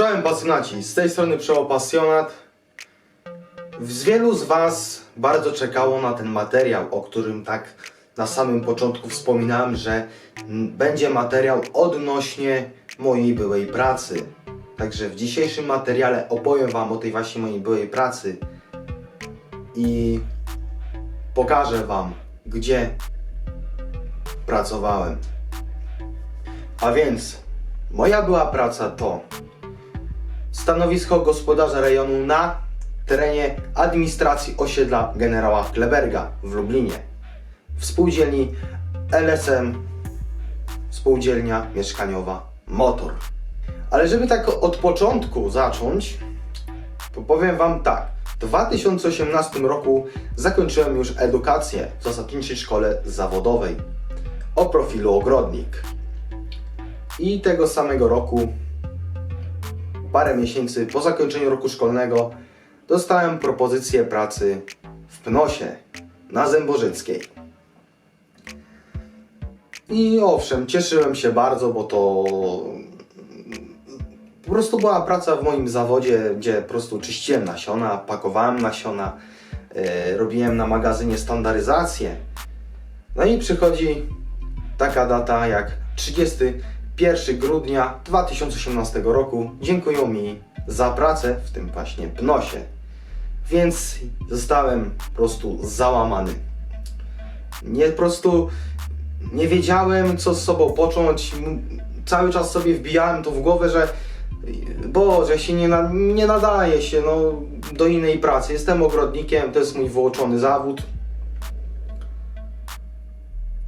Czołem pasjonaci, z tej strony Przeło Pasjonat. Z wielu z Was bardzo czekało na ten materiał, o którym tak na samym początku wspominałem, że będzie materiał odnośnie mojej byłej pracy. Także w dzisiejszym materiale opowiem Wam o tej właśnie mojej byłej pracy i pokażę Wam, gdzie pracowałem. A więc, moja była praca to stanowisko gospodarza rejonu na terenie administracji osiedla generała Kleberga w Lublinie. W spółdzielni LSM Spółdzielnia Mieszkaniowa Motor. Ale żeby tak od początku zacząć, to powiem Wam tak. W 2018 roku zakończyłem już edukację w zasadniczej szkole zawodowej o profilu ogrodnik. I tego samego roku parę miesięcy po zakończeniu roku szkolnego dostałem propozycję pracy w Pnosie na Zębożyckiej. I owszem, cieszyłem się bardzo, bo to po prostu była praca w moim zawodzie, gdzie po prostu czyściłem nasiona, pakowałem nasiona, e, robiłem na magazynie standaryzację. No i przychodzi taka data jak 31 grudnia 2018 roku. Dziękują mi za pracę w tym właśnie Pnosie. Więc zostałem po prostu załamany. Nie po prostu nie wiedziałem co z sobą począć. Cały czas sobie wbijałem to w głowę, że Boże, się nie, na, nie nadaje się no, do innej pracy. Jestem ogrodnikiem, to jest mój wyuczony zawód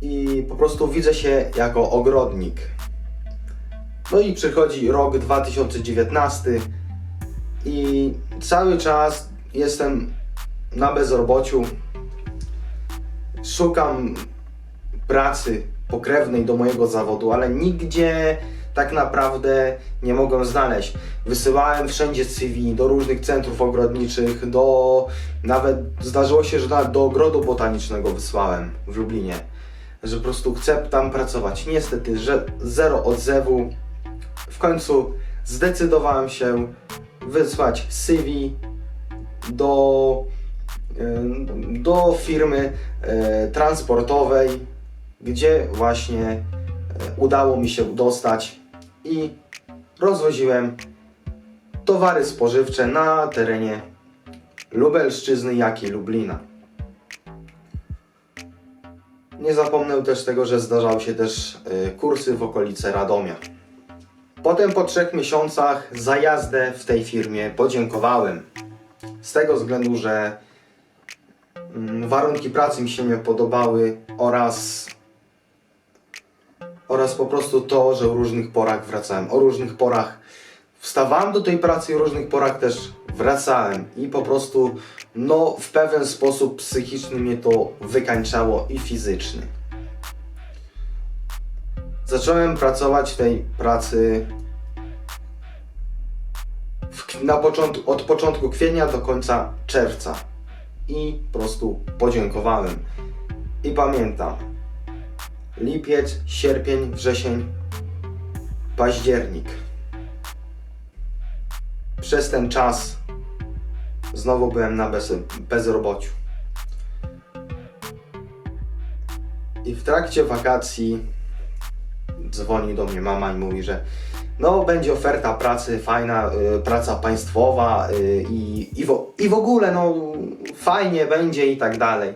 i po prostu widzę się jako ogrodnik. No i przychodzi rok 2019 i cały czas jestem na bezrobociu. Szukam pracy pokrewnej do mojego zawodu, ale nigdzie tak naprawdę nie mogłem znaleźć. Wysyłałem wszędzie CV do różnych centrów ogrodniczych, do nawet zdarzyło się, że nawet do ogrodu botanicznego wysłałem w Lublinie że po prostu chcę tam pracować. Niestety, że zero odzewu. W końcu zdecydowałem się wysłać CV do, e, do firmy e, transportowej, gdzie właśnie e, udało mi się dostać i rozwoziłem towary spożywcze na terenie Lubelszczyzny, jak i Lublina. Nie zapomnę też tego, że zdarzały się też kursy w okolice Radomia. Potem po trzech miesiącach za jazdę w tej firmie podziękowałem. Z tego względu, że mm, warunki pracy mi się nie podobały oraz oraz po prostu to, że o różnych porach wracałem. O różnych porach wstawałem do tej pracy i o różnych porach też wracałem i po prostu no w pewien sposób psychiczny mnie to wykańczało i fizyczny. Zacząłem pracować w tej pracy w, na początku, od początku kwietnia do końca czerwca i po prostu podziękowałem. I pamiętam, lipiec, sierpień, wrzesień, październik. Przez ten czas znowu byłem na bez, bezrobociu. I w trakcie wakacji dzwoni do mnie mama i mówi, że no będzie oferta pracy, fajna y, praca państwowa y, i, i, w, i w ogóle no fajnie będzie i tak dalej.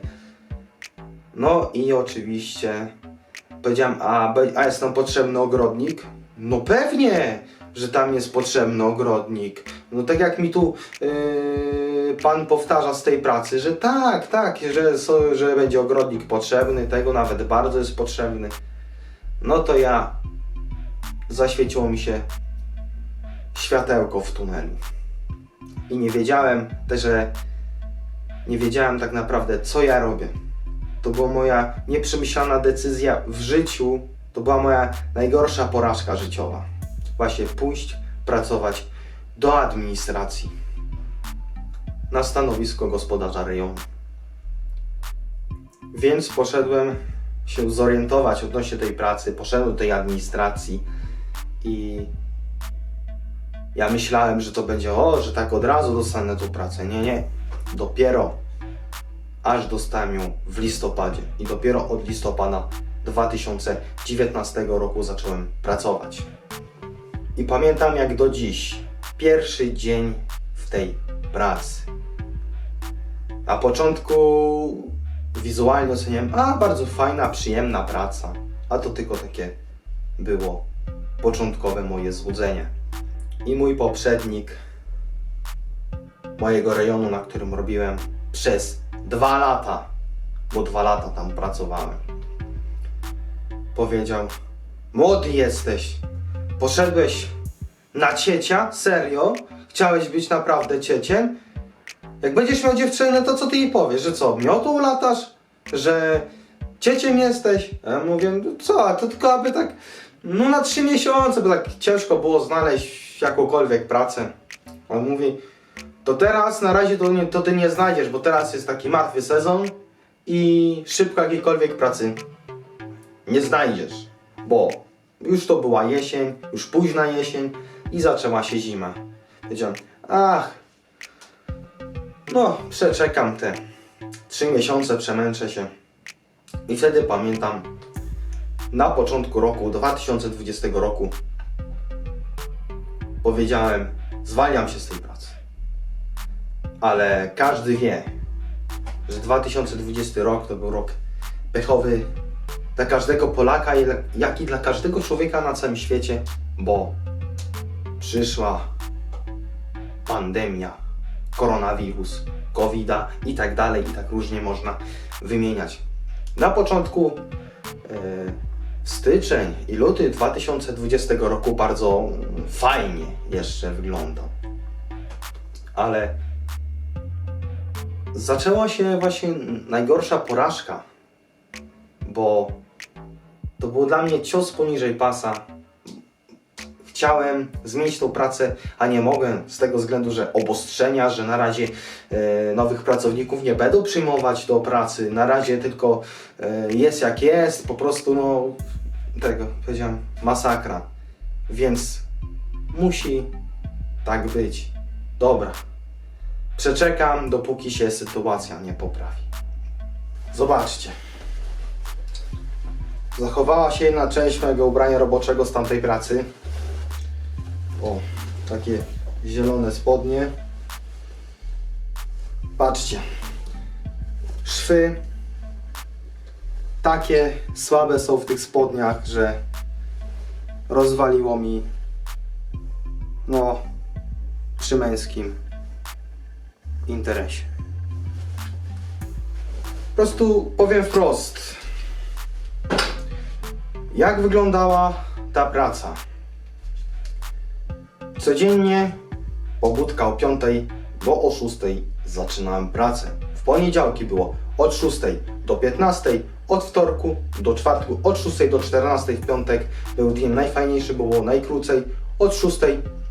No i oczywiście powiedziałem, a, a jest tam potrzebny ogrodnik? No pewnie, że tam jest potrzebny ogrodnik. No tak jak mi tu yy, pan powtarza z tej pracy, że tak, tak, że, że będzie ogrodnik potrzebny, tego nawet bardzo jest potrzebny. No to ja zaświeciło mi się światełko w tunelu. I nie wiedziałem też, że nie wiedziałem tak naprawdę, co ja robię. To była moja nieprzemyślana decyzja w życiu. To była moja najgorsza porażka życiowa. Właśnie pójść, pracować do administracji na stanowisko gospodarza rejonu. Więc poszedłem się zorientować odnośnie tej pracy, poszedłem do tej administracji i Ja myślałem, że to będzie, o, że tak od razu dostanę tą pracę. Nie, nie. Dopiero aż dostałem ją w listopadzie. I dopiero od listopada 2019 roku zacząłem pracować. I pamiętam jak do dziś, pierwszy dzień w tej pracy. Na początku wizualnie oceniałem, a bardzo fajna, przyjemna praca. A to tylko takie było początkowe moje złudzenie. I mój poprzednik mojego rejonu, na którym robiłem przez dwa lata, bo dwa lata tam pracowałem, powiedział: Młody jesteś, poszedłeś na ciecia? Serio? Chciałeś być naprawdę cieciem? Jak będziesz miał dziewczynę, to co ty jej powiesz? Że co, miotą latasz? Że cieciem jesteś? A ja mówię, "No co, to tylko aby tak, no na trzy miesiące, bo tak ciężko było znaleźć jakąkolwiek pracę. On mówi, to teraz na razie to, nie, to ty nie znajdziesz, bo teraz jest taki martwy sezon i szybko jakiejkolwiek pracy nie znajdziesz, bo już to była jesień, już późna jesień i zaczęła się zima. Powiedziałem, ach, no przeczekam te trzy miesiące, przemęczę się. I wtedy pamiętam, na początku roku 2020 roku powiedziałem, zwalniam się z tej pracy. Ale każdy wie, że 2020 rok to był rok pechowy dla każdego Polaka, jak i dla każdego człowieka na całym świecie, bo przyszła pandemia, koronawirus, covid i tak dalej, i tak różnie można wymieniać. Na początku e, styczeń i luty 2020 roku bardzo fajnie jeszcze wyglądał. Ale zaczęła się właśnie najgorsza porażka, bo to był dla mnie cios poniżej pasa. Chciałem zmienić tą pracę, a nie mogłem z tego względu, że obostrzenia, że na razie e, nowych pracowników nie będą przyjmować do pracy. Na razie tylko e, jest jak jest, po prostu no tego powiedziałem masakra. Więc musi tak być. Dobra. Przeczekam, dopóki się sytuacja nie poprawi. Zobaczcie. Zachowała się jedna część mojego ubrania roboczego z tamtej pracy. O, takie zielone spodnie. Patrzcie. Szwy takie słabe są w tych spodniach, że rozwaliło mi no przy męskim interesie. Po prostu powiem wprost. Jak wyglądała ta praca? Codziennie pobudka o 5 bo o 6 zaczynałem pracę. W poniedziałki było od 6 do 15, od wtorku do czwartku, od 6 do 14 w piątek był dzień najfajniejszy, było najkrócej, od 6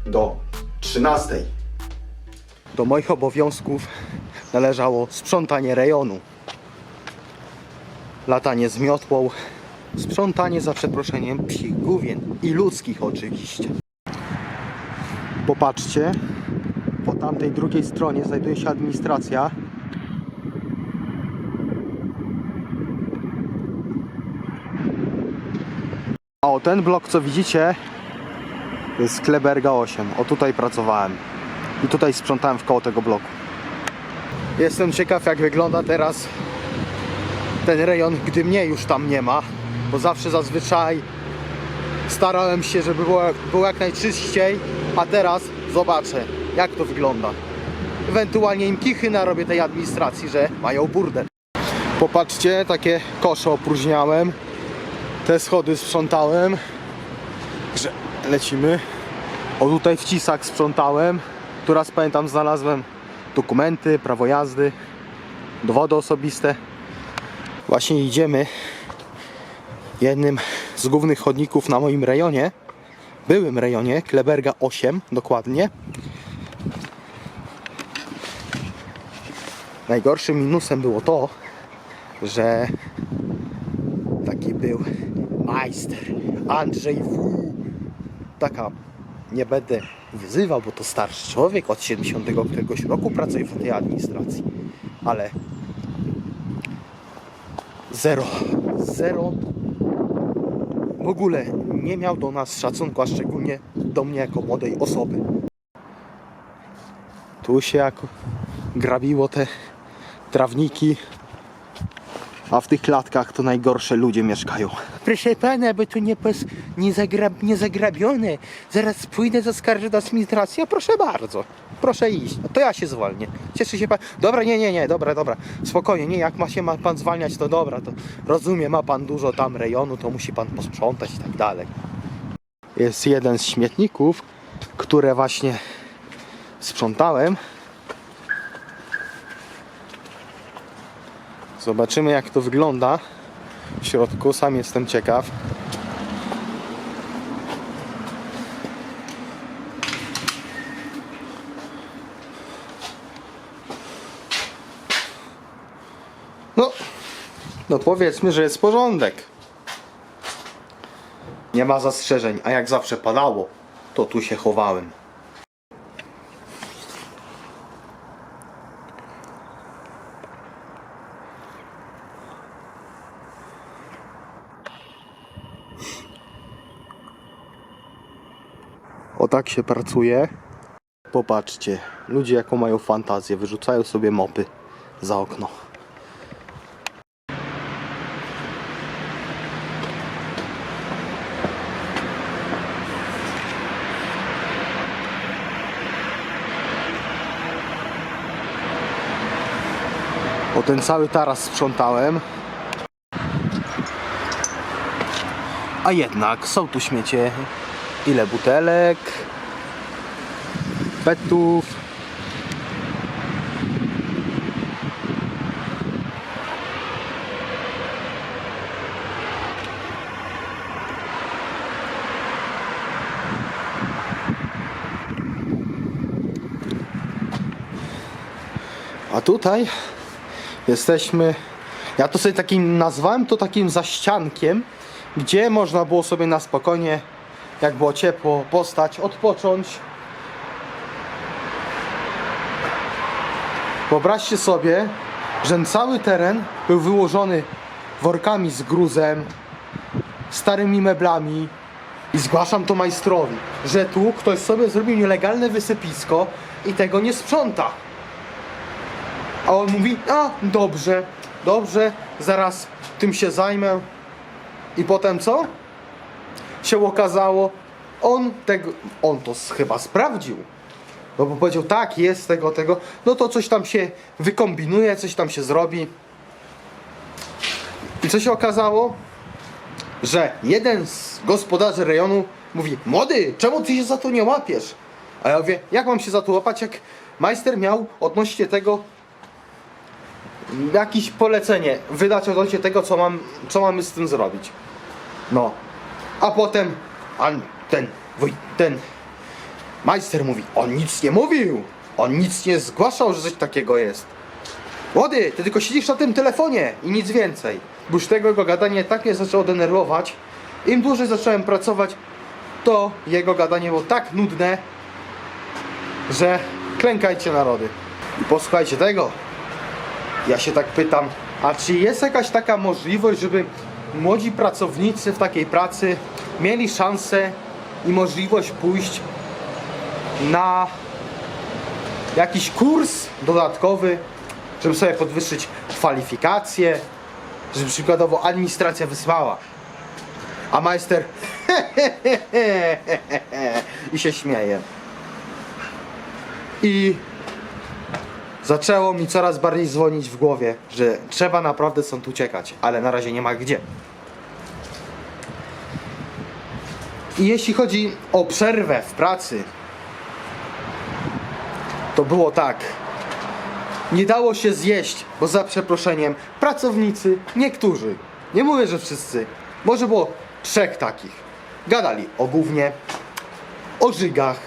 do 13. Do moich obowiązków należało sprzątanie rejonu, latanie z miotłą, sprzątanie za przeproszeniem psich główien i ludzkich oczywiście. Popatrzcie, po tamtej drugiej stronie znajduje się administracja. A o ten blok co widzicie to jest Kleberga 8. O tutaj pracowałem. I tutaj sprzątałem w koło tego bloku. Jestem ciekaw jak wygląda teraz ten rejon, gdy mnie już tam nie ma. Bo zawsze zazwyczaj starałem się, żeby było, było jak najczyściej. A teraz zobaczę jak to wygląda. Ewentualnie im kichy narobię tej administracji, że mają burdel. Popatrzcie, takie kosze opróżniałem. Te schody sprzątałem. Że lecimy. O tutaj wcisak sprzątałem. Tu raz pamiętam znalazłem dokumenty, prawo jazdy, dowody osobiste. Właśnie idziemy jednym z głównych chodników na moim rejonie. Byłym rejonie, Kleberga 8 dokładnie. Najgorszym minusem było to, że taki był majster Andrzej W. Taka, nie będę wyzywał, bo to starszy człowiek od 70 któregoś roku pracuje w tej administracji. Ale zero, zero w ogóle nie miał do nas szacunku, a szczególnie do mnie jako młodej osoby. Tu się jak grabiło te trawniki, a w tych klatkach to najgorsze ludzie mieszkają. Proszę pana, bo tu nie, pos, nie, zagrab, nie zagrabione. Zaraz pójdę zaskarżę do administracji. A proszę bardzo. Proszę iść. No to ja się zwolnię. Cieszy się pan. Dobra, nie, nie, nie, dobra, dobra. Spokojnie, nie, jak ma się ma pan zwalniać, to dobra, to rozumiem, ma pan dużo tam rejonu, to musi pan posprzątać i tak dalej. Jest jeden z śmietników, które właśnie sprzątałem. Zobaczymy jak to wygląda w środku. Sam jestem ciekaw. No, no powiedzmy, że jest porządek. Nie ma zastrzeżeń, a jak zawsze padało, to tu się chowałem. Się pracuje. Popatrzcie, ludzie jaką mają fantazję, wyrzucają sobie mopy za okno. O ten cały taras sprzątałem. A jednak są tu śmiecie. Ile butelek, petów. A tutaj jesteśmy. Ja to sobie takim nazwałem to takim zaściankiem, gdzie można było sobie na spokojnie, jak było ciepło, postać, odpocząć. Wyobraźcie sobie, że cały teren był wyłożony workami z gruzem, starymi meblami i zgłaszam to majstrowi, że tu ktoś sobie zrobił nielegalne wysypisko i tego nie sprząta. A on mówi, a dobrze, dobrze, zaraz tym się zajmę. I potem co? Się okazało, on tego, on to chyba sprawdził. No bo powiedział, tak, jest tego, tego, no to coś tam się wykombinuje, coś tam się zrobi. I co się okazało? Że jeden z gospodarzy rejonu mówi, młody, czemu ty się za to nie łapiesz? A ja mówię, jak mam się za to łapać, jak majster miał odnośnie tego jakieś polecenie wydać odnośnie tego, co, mam, co mamy z tym zrobić. No. A potem a ten, wuj- ten majster mówi, on nic nie mówił. On nic nie zgłaszał, że coś takiego jest. Młody, ty tylko siedzisz na tym telefonie i nic więcej. Bo już tego jego gadanie tak mnie zaczęło denerwować. Im dłużej zacząłem pracować, to jego gadanie było tak nudne, że klękajcie narody. I posłuchajcie tego. Ja się tak pytam, a czy jest jakaś taka możliwość, żeby młodzi pracownicy w takiej pracy mieli szansę i możliwość pójść na jakiś kurs dodatkowy, żeby sobie podwyższyć kwalifikacje, żeby przykładowo administracja wysłała. A majster i się śmieje. I zaczęło mi coraz bardziej dzwonić w głowie, że trzeba naprawdę stąd uciekać, ale na razie nie ma gdzie. I jeśli chodzi o przerwę w pracy, to było tak. Nie dało się zjeść, bo za przeproszeniem pracownicy, niektórzy, nie mówię, że wszyscy, może było trzech takich, gadali o gównie, o żygach,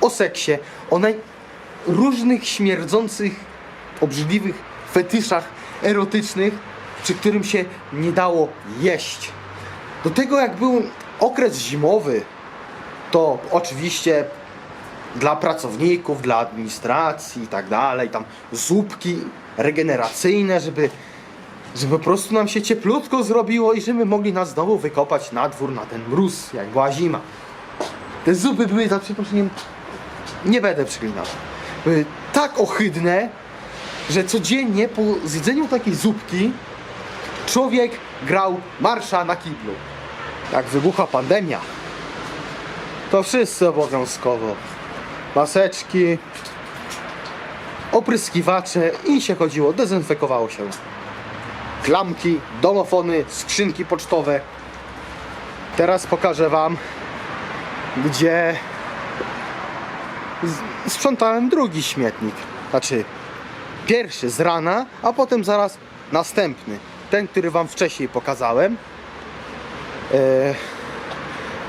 o seksie, o najróżnych śmierdzących, obrzydliwych fetyszach erotycznych, przy którym się nie dało jeść. Do tego jak był okres zimowy, to oczywiście dla pracowników, dla administracji i tak dalej, tam zupki regeneracyjne, żeby, żeby po prostu nam się cieplutko zrobiło i żeby mogli nas znowu wykopać na dwór na ten mróz, jak była zima. Te zupy były za przeproszeniem, nie będę przeklinał, były tak ohydne, że codziennie po zjedzeniu takiej zupki człowiek grał marsza na kiblu. Jak wybucha pandemia, to wszyscy obowiązkowo maseczki, opryskiwacze i się chodziło, dezynfekowało się. Klamki, domofony, skrzynki pocztowe. Teraz pokażę Wam, gdzie sprzątałem drugi śmietnik. Znaczy, pierwszy z rana, a potem zaraz następny. Ten, który Wam wcześniej pokazałem. E,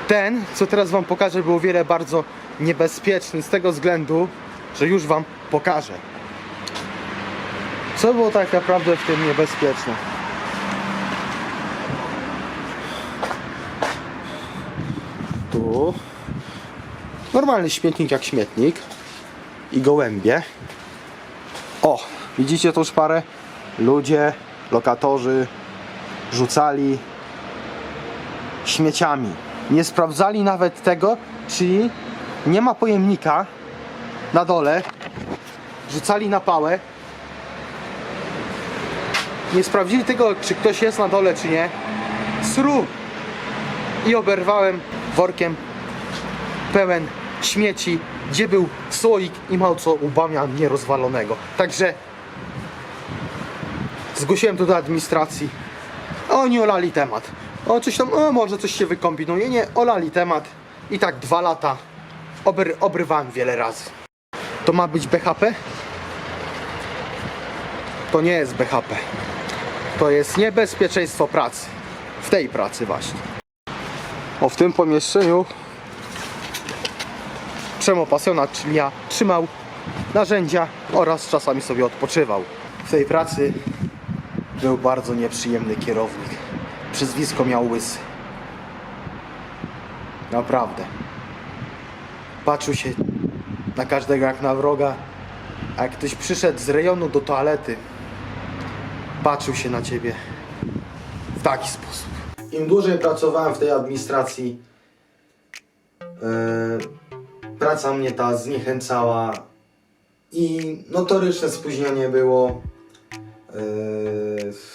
ten, co teraz Wam pokażę, był o wiele bardzo niebezpieczny z tego względu, że już Wam pokażę. Co było tak naprawdę w tym niebezpieczne? Tu normalny śmietnik jak śmietnik i gołębie. O, widzicie tą szparę? Ludzie, lokatorzy rzucali śmieciami. Nie sprawdzali nawet tego, czy nie ma pojemnika na dole. Rzucali na pałę. Nie sprawdzili tego, czy ktoś jest na dole, czy nie. Sru! I oberwałem workiem pełen śmieci, gdzie był słoik i mało co ubamia nierozwalonego. Także zgłosiłem to do administracji. Oni olali temat. O, coś tam, o, może coś się wykombinuje. Nie, olali temat. I tak dwa lata obry, obrywałem wiele razy. To ma być BHP? To nie jest BHP. To jest niebezpieczeństwo pracy. W tej pracy właśnie. O, w tym pomieszczeniu Przemo pasjonat, ja, trzymał narzędzia oraz czasami sobie odpoczywał. W tej pracy był bardzo nieprzyjemny kierownik. Przyzwisko miał łysy. Naprawdę. Patrzył się na każdego jak na wroga, a jak ktoś przyszedł z rejonu do toalety, patrzył się na ciebie w taki sposób. Im dłużej pracowałem w tej administracji, yy, praca mnie ta zniechęcała i notoryczne spóźnienie było. Yy,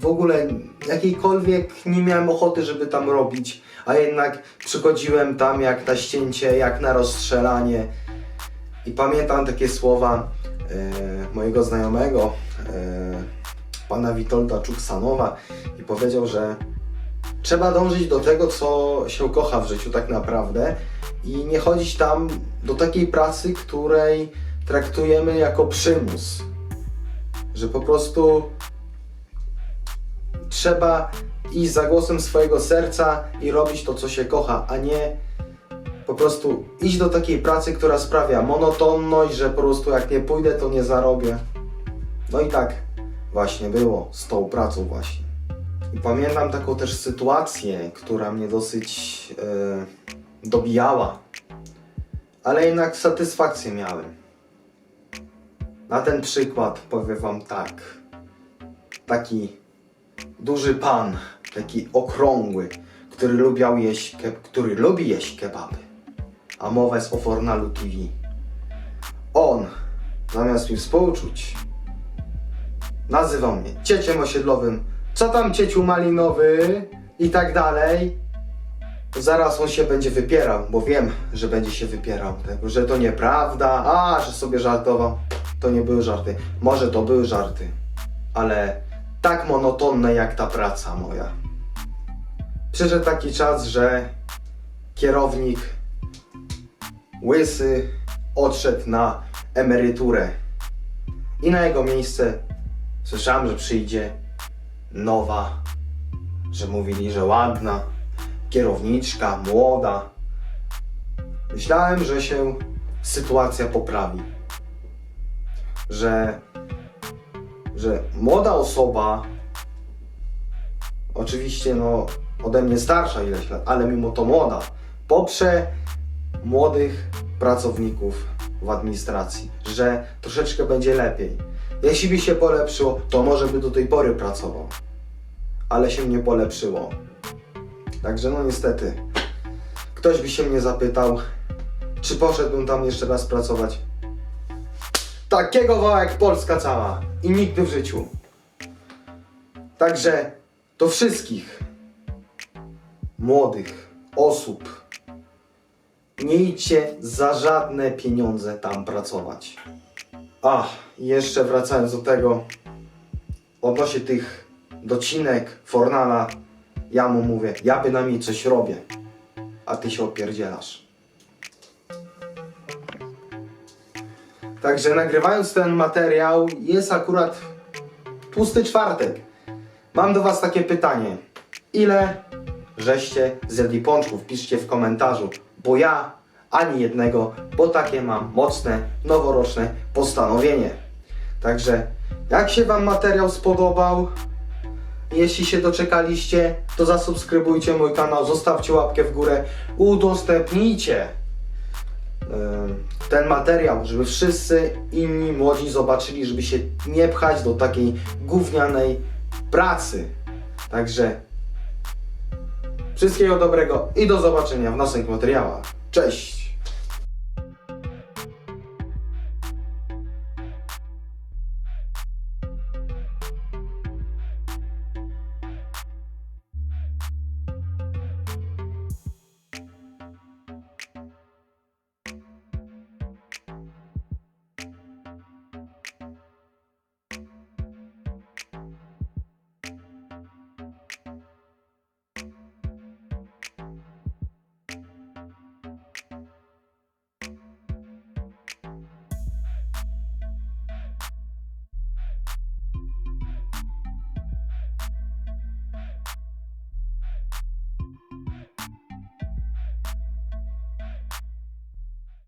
w ogóle jakiejkolwiek nie miałem ochoty, żeby tam robić, a jednak przychodziłem tam jak na ścięcie, jak na rozstrzelanie. I pamiętam takie słowa e, mojego znajomego, e, pana Witolda Czuksanowa, i powiedział, że trzeba dążyć do tego, co się kocha w życiu tak naprawdę i nie chodzić tam do takiej pracy, której traktujemy jako przymus. Że po prostu trzeba iść za głosem swojego serca i robić to, co się kocha, a nie po prostu iść do takiej pracy, która sprawia monotonność, że po prostu jak nie pójdę, to nie zarobię. No i tak właśnie było z tą pracą właśnie. I pamiętam taką też sytuację, która mnie dosyć e, dobijała, ale jednak satysfakcję miałem. Na ten przykład powiem Wam tak. Taki duży pan, taki okrągły, który lubiał jeść, który lubi jeść kebaby. A mowa jest o Fornalu TV. On, zamiast mi współczuć, nazywał mnie cieciem osiedlowym, co tam cieciu malinowy i tak dalej. Zaraz on się będzie wypierał, bo wiem, że będzie się wypierał, że to nieprawda, a, że sobie żartował. To nie były żarty. Może to były żarty, ale tak monotonne jak ta praca moja. Przyszedł taki czas, że kierownik łysy odszedł na emeryturę i na jego miejsce słyszałem, że przyjdzie nowa, że mówili, że ładna, kierowniczka, młoda. Myślałem, że się sytuacja poprawi. Że, że młoda osoba, oczywiście no ode mnie starsza ileś lat, ale mimo to młoda, poprze młodych pracowników w administracji, że troszeczkę będzie lepiej. Jeśli by się polepszyło, to może by do tej pory pracował, ale się nie polepszyło. Także no niestety, ktoś by się mnie zapytał, czy poszedłbym tam jeszcze raz pracować. Takiego wała jak Polska cała i nigdy w życiu. Także do wszystkich młodych osób nie idźcie za żadne pieniądze tam pracować. A, jeszcze wracając do tego, odnośnie tych docinek Fornala, ja mu mówię, ja bynajmniej coś robię, a ty się opierdzielasz. Także nagrywając ten materiał, jest akurat tłusty czwartek. Mam do Was takie pytanie. Ile żeście zjedli pączków? Piszcie w komentarzu, bo ja ani jednego, bo takie mam mocne, noworoczne postanowienie. Także jak się Wam materiał spodobał, jeśli się doczekaliście, to zasubskrybujcie mój kanał, zostawcie łapkę w górę, udostępnijcie ten materiał, żeby wszyscy inni młodzi zobaczyli, żeby się nie pchać do takiej gównianej pracy. Także wszystkiego dobrego i do zobaczenia w następnych materiałach. Cześć!